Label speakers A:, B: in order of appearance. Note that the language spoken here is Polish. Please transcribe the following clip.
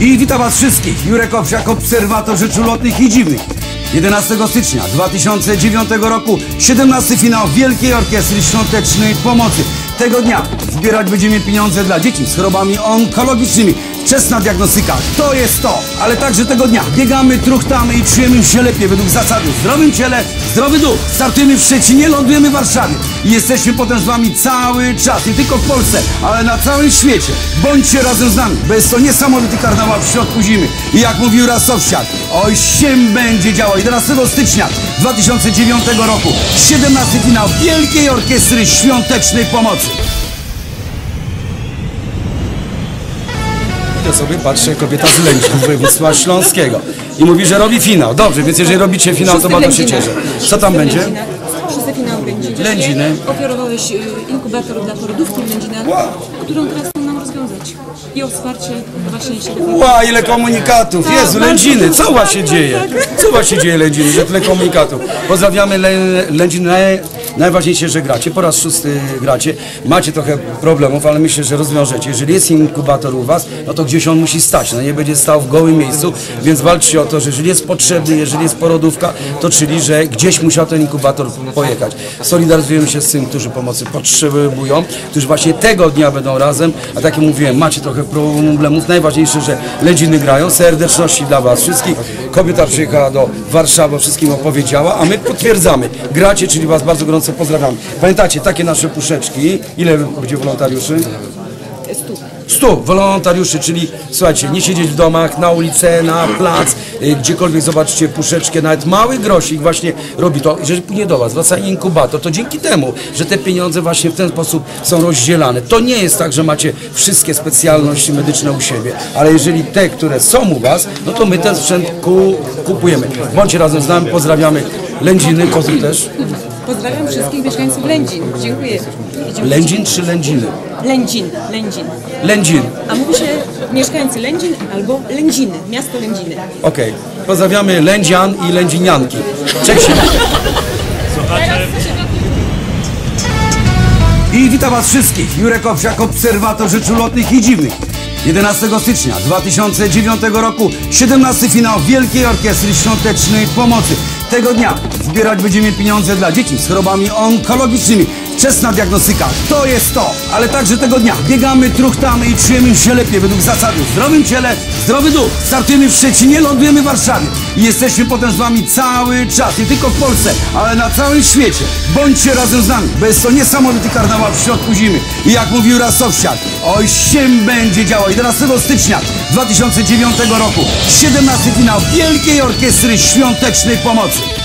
A: I witam was wszystkich. Jurek Owsiak, obserwator rzeczy ulotnych i dziwnych. 11 stycznia 2009 roku 17 finał Wielkiej Orkiestry Świątecznej Pomocy. Tego dnia zbierać będziemy pieniądze dla dzieci z chorobami onkologicznymi. Wczesna diagnostyka to jest to, ale także tego dnia biegamy, truchtamy i czujemy się lepiej według zasady zdrowym ciele, zdrowy duch. Startujemy w Szczecinie, lądujemy w Warszawie i jesteśmy potem z wami cały czas, nie tylko w Polsce, ale na całym świecie. Bądźcie razem z nami, bo jest to niesamowity karnawał w środku zimy. I jak mówił Rasowsiak, oj się będzie działo. 11 stycznia 2009 roku 17 finał Wielkiej Orkiestry Świątecznej Pomocy.
B: Sobie patrzę, kobieta z z województwa śląskiego i mówi, że robi finał. Dobrze, więc jeżeli robicie finał, to bardzo się cieszę. Co tam będzie?
C: Szósty finał Lędziny.
B: Lędziny.
C: Ofiarowałeś y, inkubator dla porodówki w Lędzinach, którą teraz nam rozwiązać. I o wsparcie właśnie się.
B: Ła, ile komunikatów!
C: Tak,
B: Jezu, Lędziny,
C: dużo.
B: co u was się
C: Tak,
B: dzieje?
C: tak,
B: Co u was się dzieje, Lędziny, że tyle komunikatów? Pozdrawiamy Lę, Lędziny, najważniejsze, że gracie, po raz szósty gracie. Macie trochę problemów, ale myślę, że rozwiążecie. Jeżeli jest inkubator u was, no to gdzieś on musi stać, no nie będzie stał w gołym miejscu, więc walczcie o to, że jeżeli jest potrzebny, jeżeli jest porodówka, to czyli, że gdzieś musiał ten inkubator pojechać. Solidaryzujemy się z tym, którzy pomocy potrzebują, którzy właśnie tego dnia będą razem, a tak jak mówiłem, macie trochę problemów. Najważniejsze, że Lędziny grają. Serdeczności dla was wszystkich. Kobieta przyjechała do Warszawy, wszystkim opowiedziała, a my potwierdzamy. Gracie, czyli was bardzo gorąco pozdrawiamy. Pamiętacie, takie nasze puszeczki. Ile będzie wolontariuszy?
C: Stu.
B: 100 wolontariuszy, czyli słuchajcie, nie siedzieć w domach, na ulicę, na plac, y, gdziekolwiek zobaczycie puszeczkę, nawet mały grosik właśnie robi to, jeżeli później do Was wraca inkubator, to dzięki temu, że te pieniądze właśnie w ten sposób są rozdzielane. To nie jest tak, że macie wszystkie specjalności medyczne u siebie, ale jeżeli te, które są u Was, no to my ten sprzęt ku, kupujemy. Bądźcie razem z nami, pozdrawiamy Lędziny, Kozy też.
C: Pozdrawiam wszystkich mieszkańców Lędzin. Dziękuję. Idziemy.
B: Lędzin czy Lędziny?
C: Lędzin. Lędzin.
B: Lędzin.
C: A mówi się mieszkańcy Lędzin albo Lędziny. Miasto Lędziny.
B: Okej. Pozdrawiamy Lędzian i Lędzinianki. Cześć.
A: I witam was wszystkich. Jurek Owsiak, obserwator rzeczy ulotnych i dziwnych. 11 stycznia 2009 roku 17 finał Wielkiej Orkiestry Świątecznej Pomocy. Tego dnia zbierać będziemy pieniądze dla dzieci z chorobami onkologicznymi. Wczesna diagnostyka to jest to, ale także tego dnia biegamy, truchtamy i czujemy się lepiej według zasady w zdrowym ciele, zdrowy duch. Startujemy w Szczecinie, lądujemy w Warszawie i jesteśmy potem z wami cały czas, nie tylko w Polsce, ale na całym świecie. Bądźcie razem z nami, bo jest to niesamowity karnawał w środku zimy. I jak mówił Rasowsiak, oj się będzie działo. 11 stycznia 2009 roku 17 finał Wielkiej Orkiestry Świątecznej Pomocy.